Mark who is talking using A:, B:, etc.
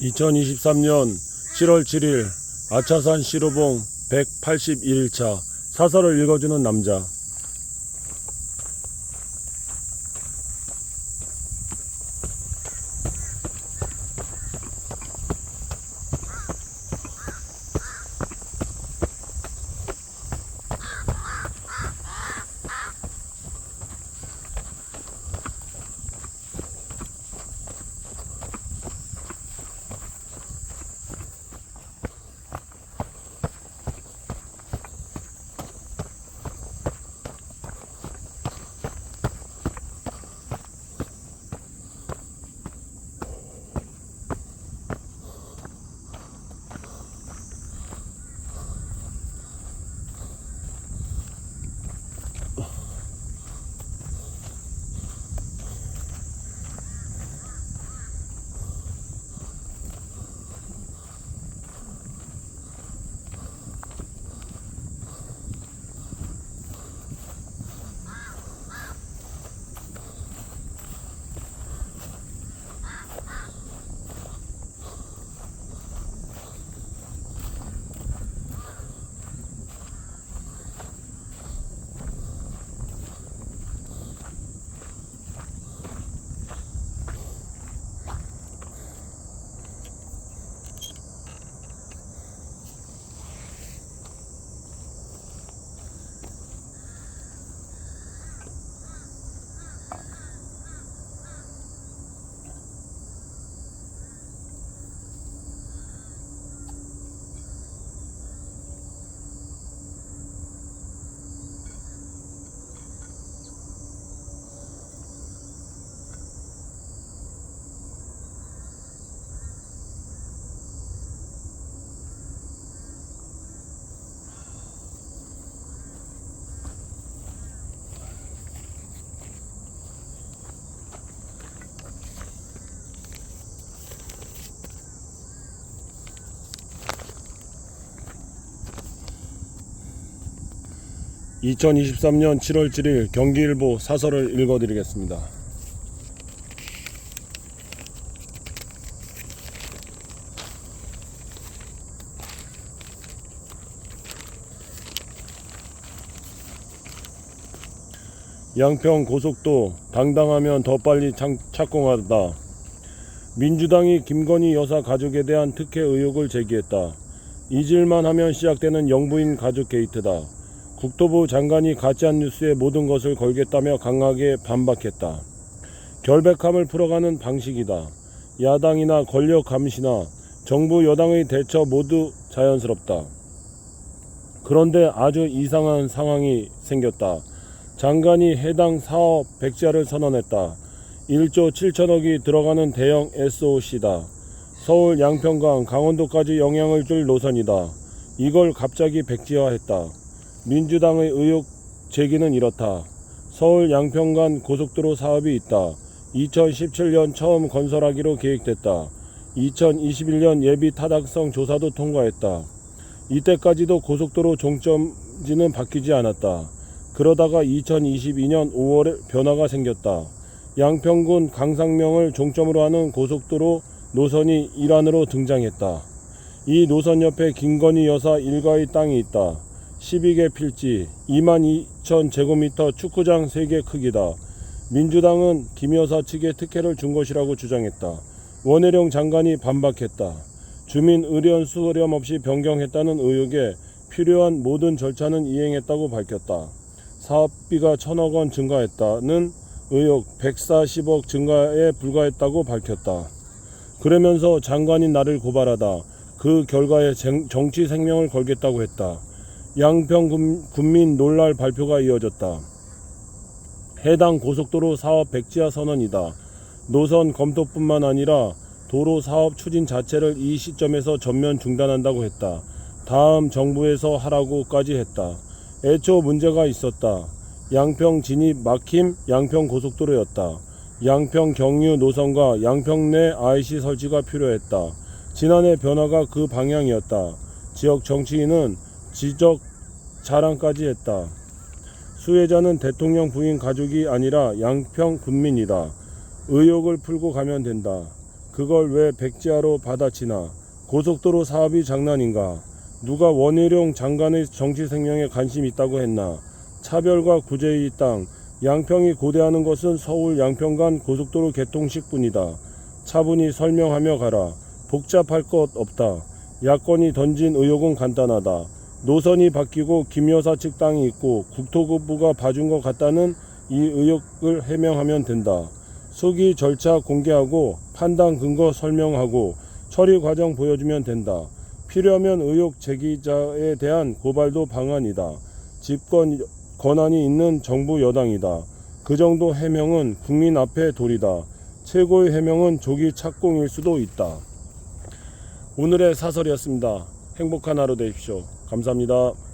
A: 2023년 7월 7일 아차산 시로봉 181일차 사설을 읽어주는 남자 (2023년 7월 7일) 경기일보 사설을 읽어드리겠습니다. 양평 고속도 당당하면 더 빨리 창- 착공하다. 민주당이 김건희 여사 가족에 대한 특혜 의혹을 제기했다. 잊을만 하면 시작되는 영부인 가족 게이트다. 국토부 장관이 가짜한 뉴스에 모든 것을 걸겠다며 강하게 반박했다. 결백함을 풀어가는 방식이다. 야당이나 권력 감시나 정부 여당의 대처 모두 자연스럽다. 그런데 아주 이상한 상황이 생겼다. 장관이 해당 사업 백지화를 선언했다. 1조 7천억이 들어가는 대형 SOC다. 서울 양평강 강원도까지 영향을 줄 노선이다. 이걸 갑자기 백지화했다. 민주당의 의혹 제기는 이렇다. 서울 양평간 고속도로 사업이 있다. 2017년 처음 건설하기로 계획됐다. 2021년 예비 타당성 조사도 통과했다. 이때까지도 고속도로 종점지는 바뀌지 않았다. 그러다가 2022년 5월에 변화가 생겼다. 양평군 강상명을 종점으로 하는 고속도로 노선이 일환으로 등장했다. 이 노선 옆에 김건희 여사 일가의 땅이 있다. 12개 필지, 2만 2천 제곱미터 축구장 3개 크기다. 민주당은 김 여사 측에 특혜를 준 것이라고 주장했다. 원혜룡 장관이 반박했다. 주민 의견 수렴 없이 변경했다는 의혹에 필요한 모든 절차는 이행했다고 밝혔다. 사업비가 천억 원 증가했다는 의혹 140억 증가에 불과했다고 밝혔다. 그러면서 장관인 나를 고발하다 그 결과에 쟁- 정치 생명을 걸겠다고 했다. 양평 군- 군민 논랄 발표가 이어졌다. 해당 고속도로 사업 백지화 선언이다. 노선 검토뿐만 아니라 도로 사업 추진 자체를 이 시점에서 전면 중단한다고 했다. 다음 정부에서 하라고까지 했다. 애초 문제가 있었다. 양평 진입 막힘 양평 고속도로였다. 양평 경유 노선과 양평 내 IC 설치가 필요했다. 지난해 변화가 그 방향이었다. 지역 정치인은 지적 자랑까지 했다. 수혜자는 대통령 부인 가족이 아니라 양평 군민이다. 의혹을 풀고 가면 된다. 그걸 왜 백지화로 받아치나? 고속도로 사업이 장난인가? 누가 원희룡 장관의 정치 생명에 관심 있다고 했나? 차별과 구제의 땅, 양평이 고대하는 것은 서울 양평 간 고속도로 개통식 뿐이다. 차분히 설명하며 가라. 복잡할 것 없다. 야권이 던진 의혹은 간단하다. 노선이 바뀌고 김 여사 측 땅이 있고 국토부가 봐준 것 같다는 이 의혹을 해명하면 된다. 수기 절차 공개하고 판단 근거 설명하고 처리 과정 보여주면 된다. 필요하면 의혹 제기자에 대한 고발도 방안이다. 집권 권한이 있는 정부 여당이다. 그 정도 해명은 국민 앞에 도리다. 최고의 해명은 조기 착공일 수도 있다. 오늘의 사설이었습니다. 행복한 하루 되십시오. 감사합니다.